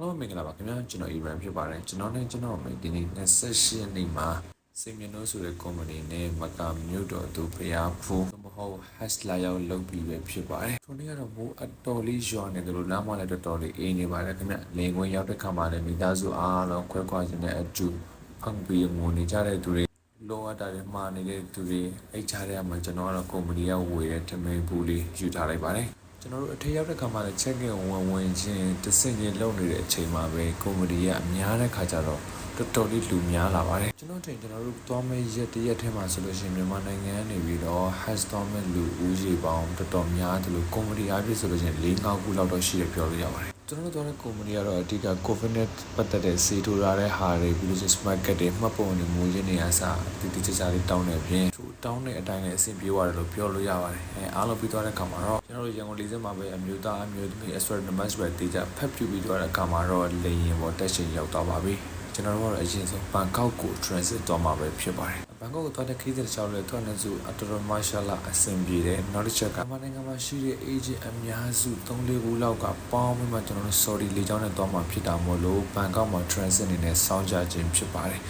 အားလုံးမင်္ဂလာပါခင်ဗျာကျွန်တော် Ibrahim ဖြစ်ပါတယ်ကျွန်တော်နဲ့ကျွန်တော်မိတ်ဒီနေ့28ရက်နေ့မှာစေမြနိုးဆိုတဲ့ company နဲ့မကာမြို့တော်သူဖျားဖူးမဟုတ် hash လာရောက်လုပ်ပြီးပဲဖြစ်ပါတယ်ထိုနေ့ကတော့မိုးအတော်လေးရွာနေတယ်လို့လမ်းမလည်းတော်တော်လေးအေးနေပါတယ်ခင်ဗျလင်ကွင်းရောက်တဲ့ခါမှာလည်းမိသားစုအားလုံးခွဲခွာခြင်းနဲ့အတူဖောက်ပြီးငိုနေကြတဲ့သူတွေလောအပ်တာတွေမှာနေတဲ့သူတွေအိတ်ချတဲ့မှာကျွန်တော်ကတော့ company ကဝေတဲ့ထမင်းဘူးလေးယူထားလိုက်ပါတယ် ကျွန်တော်တို့အထက်ရောက်တဲ့ခါမှာလည်း check in ဝင်ဝင်ချင်းတဆင့်ချင်းလုပ်နေတဲ့အချိန်မှာပဲကွန်မဒီကအများတဲ့ခါကျတော့တော်တော်လေးလူများလာပါတယ်ကျွန်တော်တင်ကျွန်တော်တို့သွားမယ့်ရက်တစ်ရက်ထဲမှာဆိုလို့ရှိရင်မြန်မာနိုင်ငံကနေပြီးတော့ has သွားမယ့်လူဦးရေပေါင်းတော်တော်များတယ်လို့ကွန်မဒီအားဖြင့်ဆိုလို့ရှိရင်၄-၅ခုလောက်တော့ရှိရပြောလို့ရပါတယ် ကျွန်တော်တို့သွားတဲ့ကုမ္ပဏီကတော့အဓိက COVID နဲ့ပတ်သက်တဲ့စေထိုးရတဲ့ဟာတွေပြီးလို့ market တွေမှတ်ပုံတွေမူရင်းနေအစားတည်တည်ကြကြလေးတောင်းနေပြင်သူတောင်းတဲ့အတိုင်းလည်းအဆင်ပြေသွားတယ်လို့ပြောလို့ရပါတယ်အဲအားလုံးပြီးသွားတဲ့အခါမှာတော့ကျွန်တော်တို့ရန်ကုန်လေးစက်မှာပဲအမျိုးသားအမျိုးသမီး extra numbers ပဲတေးကြဖက်ပြူပြီးသွားတဲ့အခါမှာတော့လေရင်ပေါ်တက်ရှင်ရောက်သွားပါပြီကျွန်တော်တို့ကတော့အရင်ဆုံးဘန်ကောက်ကို transit သွားမှာပဲဖြစ်ပါတယ် ဘန်ကောက်ကိုသွားတဲ့ခရီးသည်တစ်ချောင်းလေထွက်နေစုအတော်မာရှာလာအဆင်ပြေတယ်နောက်တစ်ချက်ကမြန်မာနိုင်ငံမှာရှိတဲ့ agent အများစု3-4ခုလောက်ကပေါင်းပြီးမှကျွန်တော်တို့ sorry လေကြောင်းနဲ့သွားမှာဖြစ်တာမို့လို့ဘန်ကောက်မှာ transit အနေနဲ့စောင့်ကြခြင်းဖြစ်ပါတယ်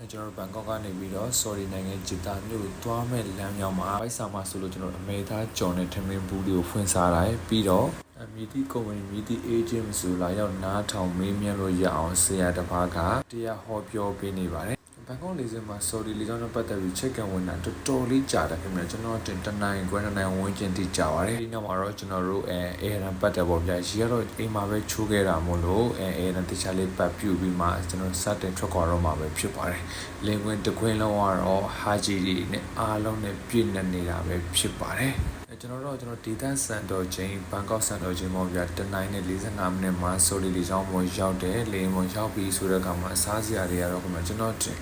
အဲကျွန်တော်တို့ဘန်ကောက်ကနေပြီးတော့ sorry နိုင်ငံဂျစ်တာမြို့ကိုသွားမဲ့လမ်းကြောင်းမှာအိုက်ဆာမှာဆိုလို့ကျွန်တော်တို့အမေသားကြော်နဲ့ထမင်းဘူးလေးကိုဖွင့်စားလိုက်ပြီးတော့အမီတီကုမ္ပဏီမီတီ agent ဆိုလာရောက်နားထောင်မေးမြန်းလို့ရအောင်ဆရာတစ်ပါးကတရားဟောပြောပေးနေပါတယ် ဘန်ကောက်လေဆိပ်မှာ sorry လေကြောင်းနဲ့ပတ်သက်ပြီး check in ဝင်တာတော်တော်လေးကြာတယ်ခင်ဗျာကျွန်တော်တင်တနိုင်ခွဲတနိုင်ဝန်းကျင်တိကြာပါတယ်ဒီနောက်မှာတော့ကျွန်တော်တို့အဲ air run ပတ်တယ်ပေါ့ဗျာရီကတော့အိမ်မှာပဲချိုးခဲ့တာမို့လို့အဲ air run တခြားလေးပတ်ပြူပြီးမှကျွန်တော်စတင်ထွက်ခွာတော့မှာပဲဖြစ်ပါတယ်လင်ကွင်းတခွင်းလုံးကတော့ဟာဂျီတွေနဲ့အားလုံးနဲ့ပြည့်နေနေတာပဲဖြစ်ပါတယ်အဲ ကျွန်တော်တို့ကျွန်တော်ဒေသစံတော်ချင်းဘန်ကောက်စံတော်ချင်းပေါ့ဗျာတနိုင်နဲ့45မိနစ်မှာဆိုလီလီချောင်းပေါ်ရောက်တယ်လေယာဉ်ပေါ်ရောက်ပြီးဆိုတဲ့အခါမှာအစားစရာတွေကတော့ခင်ဗျာကျွန်တော်တင်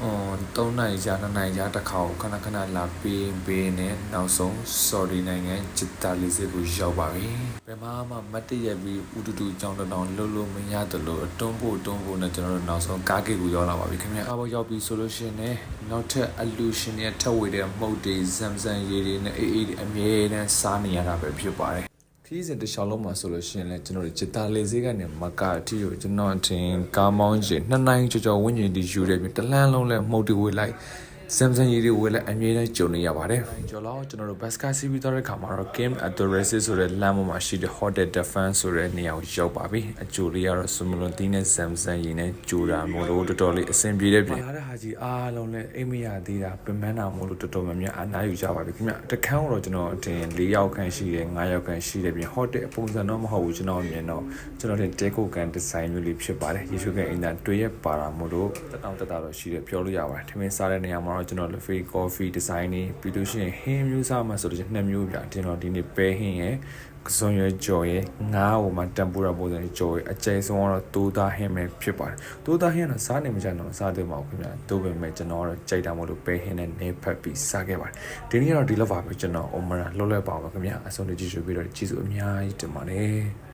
ဟို3နိုင်ကြာ2နိုင်ကြာတစ်ခါကိုခဏခဏလာပေးပေးနဲ့နောက်ဆုံး sorry နိုင်ငံဂျစ်တာလီစစ်ကိုရောက်ပါပြီဘယ်မှာမှမတ်တရပြီးဥတူတူကြောင်းတောင်လှုပ်လို့မရတယ်လို့အတွန်းဖို့တွန်းဖို့နဲ့ကျွန်တော်တို့နောက်ဆုံးကားကိတ်ကိုရောက်လာပါပြီခင်ဗျာအဘောရောက်ပြီးဆိုလို့ရှိရင်လည်းနောက်ထပ်အလူရှင်ရဲ့ထက်ဝေတဲ့မှုတ်တွေဇမ်ဇမ်ရေတွေနဲ့အေးအေးအမြဲတမ်းစားနေရတာပဲဖြစ်ပါတယ် ခရီးစဉ်တစ်လျှောက်လုံးမှာဆိုလို့ရှိရင်လည်းကျွန်တော်တို့จิตာလေစေးကနေမကအထီကိုကျွန်တော်အထင်ကားမောင်းရင်နှစ်နိုင်ကြော်ကြော်ဝင်းကျင်တီယူတယ်ပြီးတလန်းလုံးလဲမှုတ်တီဝေးလိုက် စမ်ဆန်ရီတွေဝေးလိုက်အမြဲတမ်းကြုံနေရပါတယ်ကျော်လောက်ကျွန်တော်တို့ဘတ်စကားစီးပြီးတော့တဲ့ခါမှာတော့ Kim Adoresis ဆိုတဲ့လမ်းပေါ်မှာရှိတဲ့ Hotel Defense ဆိုတဲ့နေရာကိုရောက်ပါပြီအကျိုးလေးကတော့ဆွမလွန်တီးနဲ့စမ်ဆန်ရီနဲ့ကြိုတာမို့လို့တော်တော်လေးအဆင်ပြေတဲ့ပြင်လာတဲ့ဟာကြီးအားလုံးလဲအိမ်မရသေးတာပင်ပန်းတာမို့လို့တော်တော်များများအနားယူကြပါပြီခင်ဗျတခန်းတော့ကျွန်တော်အတင်၄ယောက်ခန့်ရှိတယ်၅ယောက်ခန့်ရှိတယ်ပြင် Hotel ပုံစံတော့မဟုတ်ဘူးကျွန်တော်အမြင်တော့ကျွန်တော်တင်တဲကိုကန်ဒီဇိုင်းမျိုးလေးဖြစ်ပါတယ်ရေချိုးကန်အင်တာတွေ့ရပါတာမို့လို့တက်တောင့်တက်တာတော့ရှိတယ်ပြောလို့ရပါတယ်ထမင်းစားတဲ့နေရာမှာတော့ကျွန်တော် Lefe Coffee Design နေပြီးလို့ရှိရင်ဟင်းမျိုးစားမှာဆိုတော့နှစ်မျိုးပြတင်တော့ဒီနေ့ပဲဟင်းရယ်ကစုံရွယ်ကြော်ရယ်ငါးဟိုမှာတမ်ပူရာပုံစံကြော်ရယ်အကျဉ်းဆုံးကတော့တိုးသားဟင်းပဲဖြစ်ပါတယ်တိုးသားဟင်းကတော့စားနေမှကြတော့စားသေးမှာခင်ဗျာတိုးပေမဲ့ကျွန်တော်ကတော့ကြိုက်တာမို့လို့ပဲဟင်းနဲ့နေဖက်ပြီးစားခဲ့ပါတယ်ဒီနေ့ကတော့ဒီလောက်ပါပဲကျွန်တော်အမရာလွတ်လပ်ပါပါခင်ဗျာအဆုံးတကြည့်ရှုပြီးတော့ကျေးဇူးအများကြီးတင်ပါတယ်